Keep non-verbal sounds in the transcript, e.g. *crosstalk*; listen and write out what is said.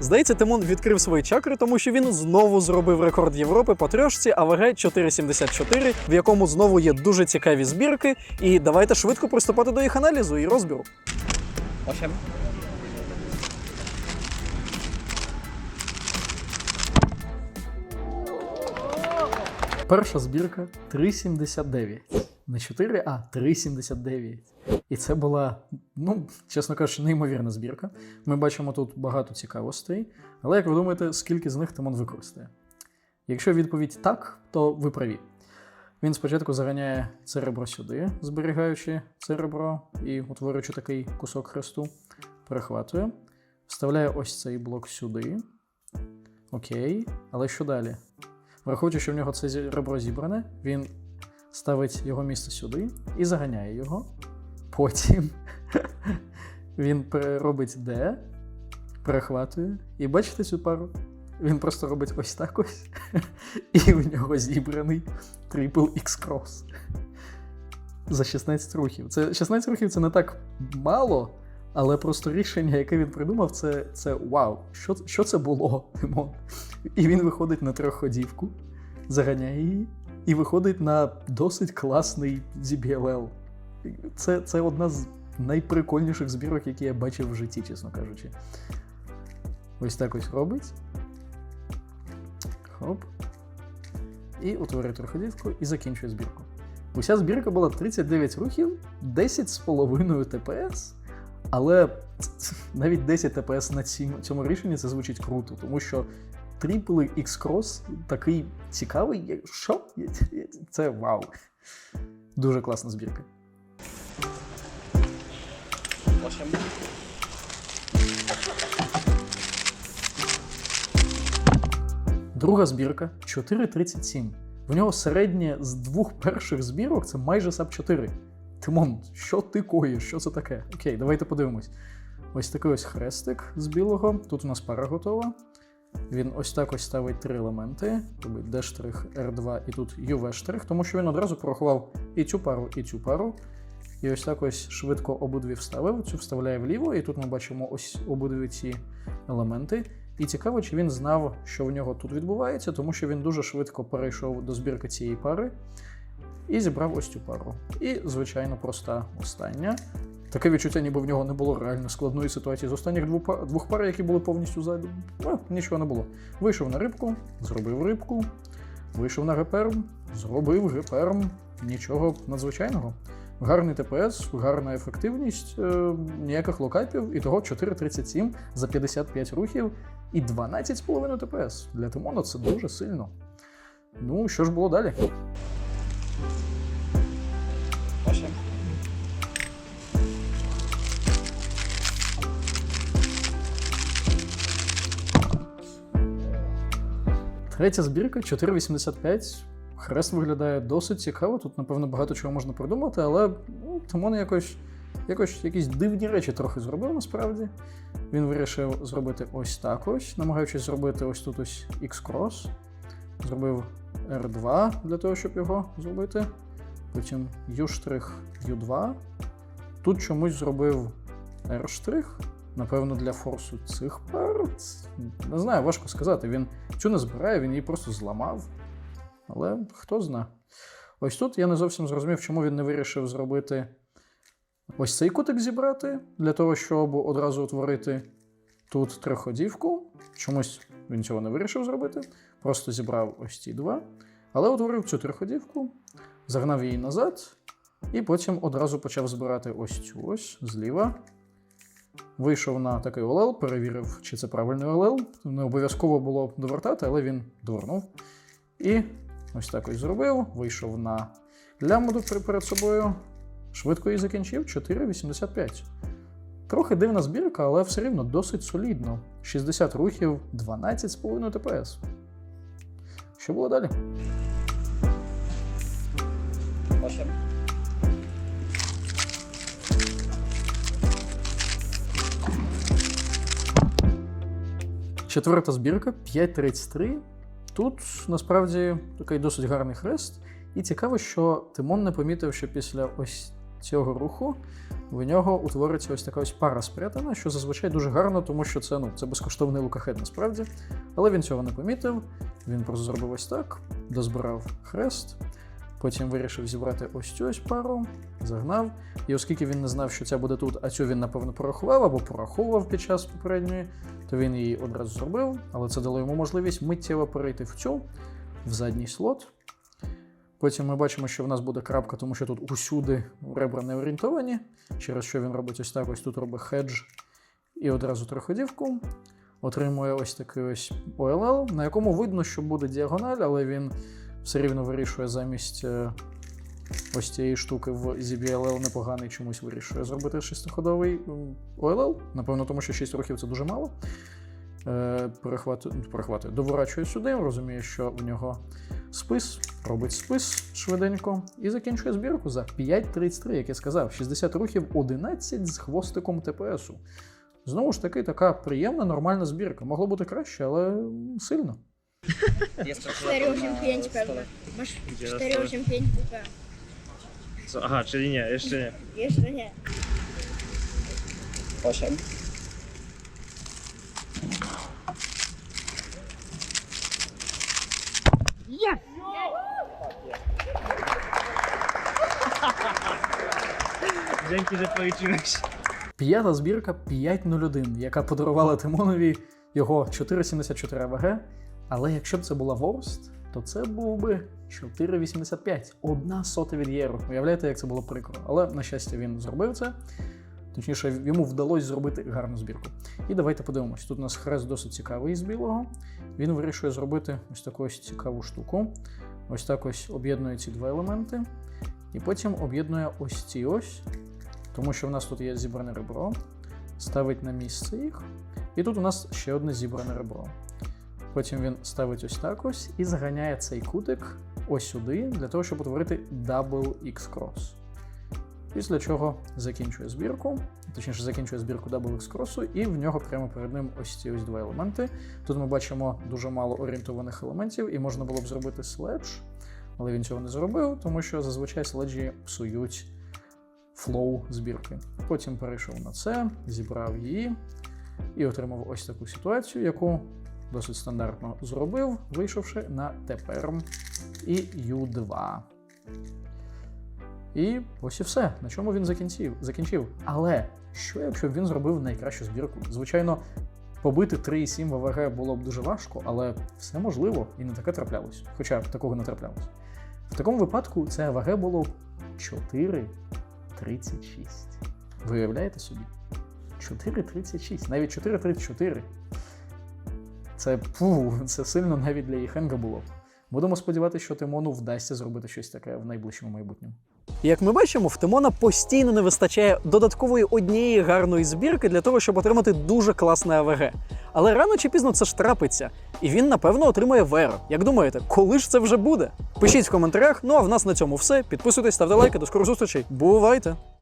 Здається, Тимон відкрив свої чакри, тому що він знову зробив рекорд Європи по трьошці АВГ 474, в якому знову є дуже цікаві збірки. І давайте швидко приступати до їх аналізу і розбіру. 8. Перша збірка 3,79. Не 4, а 3,79. І це була, ну, чесно кажучи, неймовірна збірка. Ми бачимо тут багато цікавостей. Але як ви думаєте, скільки з них Тимон використає? Якщо відповідь так, то ви праві. Він спочатку заганяє церебро сюди, зберігаючи церебро і утворюючи такий кусок хресту, перехватує, вставляє ось цей блок сюди. Окей, але що далі? Враховуючи, що в нього це ребро зібране, він ставить його місце сюди і заганяє його. Потім *laughs* він робить D, перехватує. І бачите цю пару? Він просто робить ось так ось. *laughs* І в нього зібраний Triple X Cross. За 16 рухів. Це 16 рухів це не так мало, але просто рішення, яке він придумав, це, це вау. Що, що це було, Тимон? І він виходить на трьохходівку, заганяє її, і виходить на досить класний ZBLL. Це, це одна з найприкольніших збірок, які я бачив в житті, чесно кажучи. Ось так ось робить. Хоп. І утворює трьохходівку і закінчує збірку. Уся збірка була 39 рухів, 10,5 ТПС. Але навіть 10 ТПС на цьому рішенні це звучить круто, тому що Triple X-Cross такий цікавий. Що? Це вау. Дуже класна збірка. 8. Друга збірка 4.37. В нього середнє з двох перших збірок це майже САП 4. Тимон, що ти коїш? Що це таке? Окей, давайте подивимось. Ось такий ось хрестик з білого. Тут у нас пара готова. Він ось так ось ставить три елементи: робить D', R2 і тут UV', тому що він одразу порахував і цю пару, і цю пару. І ось так ось швидко обидві вставив. Цю вставляє вліво, і тут ми бачимо ось обидві ці елементи. І цікаво, чи він знав, що в нього тут відбувається, тому що він дуже швидко перейшов до збірки цієї пари і зібрав ось цю пару. І, звичайно, проста остання. Таке відчуття, ніби в нього не було реально складної ситуації з останніх двох пар, які були повністю зайві. Ну, нічого не було. Вийшов на рибку, зробив рибку, вийшов на геперм, зробив геперм. Нічого надзвичайного. Гарний ТПС, гарна ефективність, е, ніяких локапів, і того 4.37 за 55 рухів і 12,5 ТПС. Для Тимона це дуже сильно. Ну, що ж було далі? Третя збірка 4.85. Хрест виглядає досить цікаво. Тут, напевно, багато чого можна придумати, але ну, Тимон якось, якось якісь дивні речі трохи зробив насправді. Він вирішив зробити ось так ось, намагаючись зробити ось тут ось X-Cross. Зробив R2 для того, щоб його зробити. Потім U', U2. Тут чомусь зробив R', напевно, для форсу цих пар. Не знаю, важко сказати. Він цю не збирає, він її просто зламав. Але хто зна. Ось тут я не зовсім зрозумів, чому він не вирішив зробити ось цей кутик зібрати, для того, щоб одразу утворити тут триходівку. Чомусь він цього не вирішив зробити. Просто зібрав ось ці два. Але утворив цю триходівку, загнав її назад, і потім одразу почав збирати ось цю ось зліва. Вийшов на такий ОЛЛ, перевірив, чи це правильний ОЛЛ. Не обов'язково було довертати, але він довернув. І ось так ось зробив. Вийшов на лямбду перед собою. Швидко її закінчив 4,85. Трохи дивна збірка, але все рівно досить солідно. 60 рухів, 12,5 ТПС. Що було далі? Четверта збірка 5.33. Тут насправді такий досить гарний хрест. І цікаво, що Тимон не помітив, що після ось цього руху в нього утвориться ось така ось пара спрятана, що зазвичай дуже гарно, тому що це, ну, це безкоштовний лукахет насправді. Але він цього не помітив. Він просто зробив ось так, дозбирав хрест, потім вирішив зібрати ось цю ось пару, загнав. І оскільки він не знав, що ця буде тут, а цю він, напевно, порахував або пораховував під час попередньої, то він її одразу зробив, але це дало йому можливість миттєво перейти в цю, в задній слот. Потім ми бачимо, що в нас буде крапка, тому що тут усюди ребра не орієнтовані, через що він робить ось так, ось тут робить хедж і одразу триходівку. Отримує ось такий ось OLL, на якому видно, що буде діагональ, але він все рівно вирішує замість е, ось цієї штуки в ZBLL непоганий чомусь вирішує зробити шестиходовий OLL. Напевно, тому що 6 років це дуже мало. Перехватує, перехватує, доворачує сюди, розуміє, що в нього спис, робить спис швиденько і закінчує збірку за 5.33, як я сказав, 60 рухів, 11 з хвостиком ТПСу. Знову ж таки, така приємна, нормальна збірка. Могло бути краще, але сильно. Jest to 485 pewnie. Masz 485 PP. Co? Aha, czyli nie, jeszcze nie. Jeszcze nie. 8, Yes! Dzięki, że policzyłeś. П'ята збірка 5.01, яка подарувала Тимонові його 4,74 АВГ. Але якщо б це була Ворст, то це був би 4,85. Одна сота від євро. Уявляєте, як це було прикро. Але, на щастя, він зробив це. Точніше, йому вдалося зробити гарну збірку. І давайте подивимось. Тут у нас хрест досить цікавий з білого. Він вирішує зробити ось таку ось цікаву штуку. Ось так ось об'єднує ці два елементи. І потім об'єднує ось ці ось, тому що в нас тут є зібране ребро, ставить на місце їх. І тут у нас ще одне зібране ребро. Потім він ставить ось так ось і заганяє цей кутик ось сюди, для того, щоб утворити Double X Cross. Після чого закінчує збірку, точніше закінчує збірку Double X Cross, і в нього прямо перед ним ось ці ось два елементи. Тут ми бачимо дуже мало орієнтованих елементів, і можна було б зробити следж, але він цього не зробив, тому що зазвичай следжі псують флоу збірки. Потім перейшов на це, зібрав її і отримав ось таку ситуацію, яку досить стандартно зробив, вийшовши на теперм і U2. І ось і все, на чому він закінчив. закінчив. Але що якщо б він зробив найкращу збірку? Звичайно, побити 3,7 в АВГ було б дуже важко, але все можливо і не таке траплялось. Хоча такого не траплялось. В такому випадку це АВГ було б 4,36. Ви уявляєте собі? 4,36, навіть 4,34. Це пу, це сильно навіть для Єхенга було. Будемо сподіватися, що Тимону вдасться зробити щось таке в найближчому майбутньому. Як ми бачимо, в Тимона постійно не вистачає додаткової однієї гарної збірки для того, щоб отримати дуже класне АВГ. Але рано чи пізно це ж трапиться, і він напевно отримає ВР. Як думаєте, коли ж це вже буде? Пишіть в коментарях. Ну а в нас на цьому все. Підписуйтесь, ставте лайки. До скорих зустрічей. Бувайте!